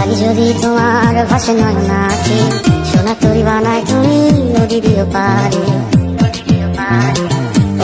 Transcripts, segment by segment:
লাগি যদি তোমার ভাসে নয় নাকি সোনা তরি বানায় তুমি নদী দিও পারে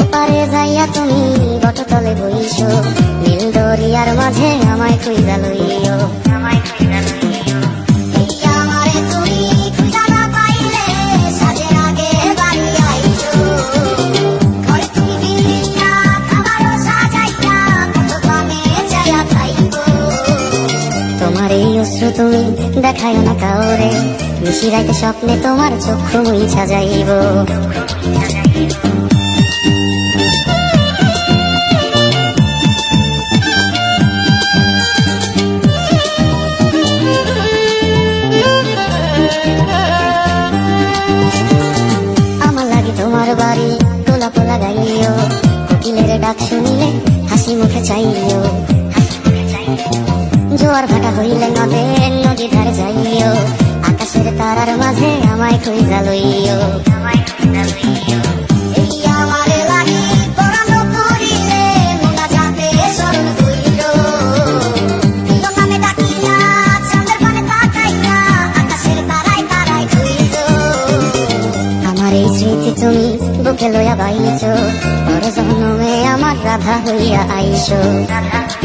ওপারে যাইয়া তুমি বটতলে বইছো নীল দরিয়ার মাঝে আমায় খুঁজা লইও অশ্রু তুমি দেখায় না কাউরে। মিশিরাইতে স্বপ্নে তোমার গাইও। কোকিলের ডাক শুনিলে হাসি মুখে চাইও। জোয়ার ভাটা হইলে নদী যাইও আকাশের তারার মাঝে আমায় খুঁজা লইও আমায় খুঁজা লইও তুমি বুকে লইয়া বাইছো পর জন্মে আমার রাধা হইয়া আইসো রাধা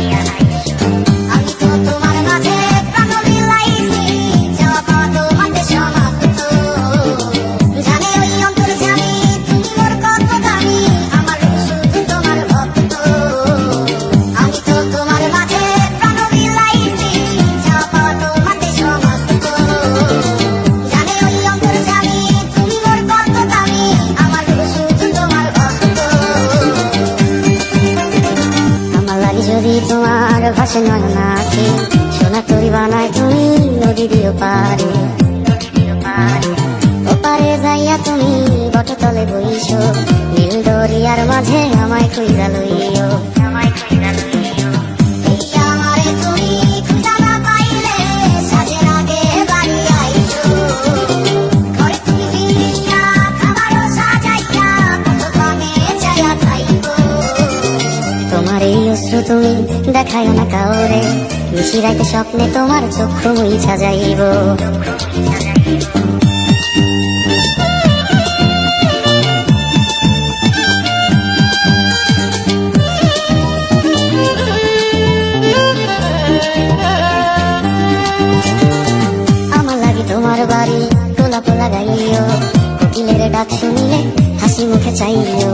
যদি তোমার ভাসে নয় নাকি সোনা তরি বানায় তুমি নদী দিও পারে। তোমার এই অশ্রু তুমি দেখায় না কাউরে। মিশিরাইতে স্বপ্নে তোমার চক্ষু মুইছা যাইব আমার তোমার বাড়ি ডাক শুনিলে হাসি মুখে চাইও।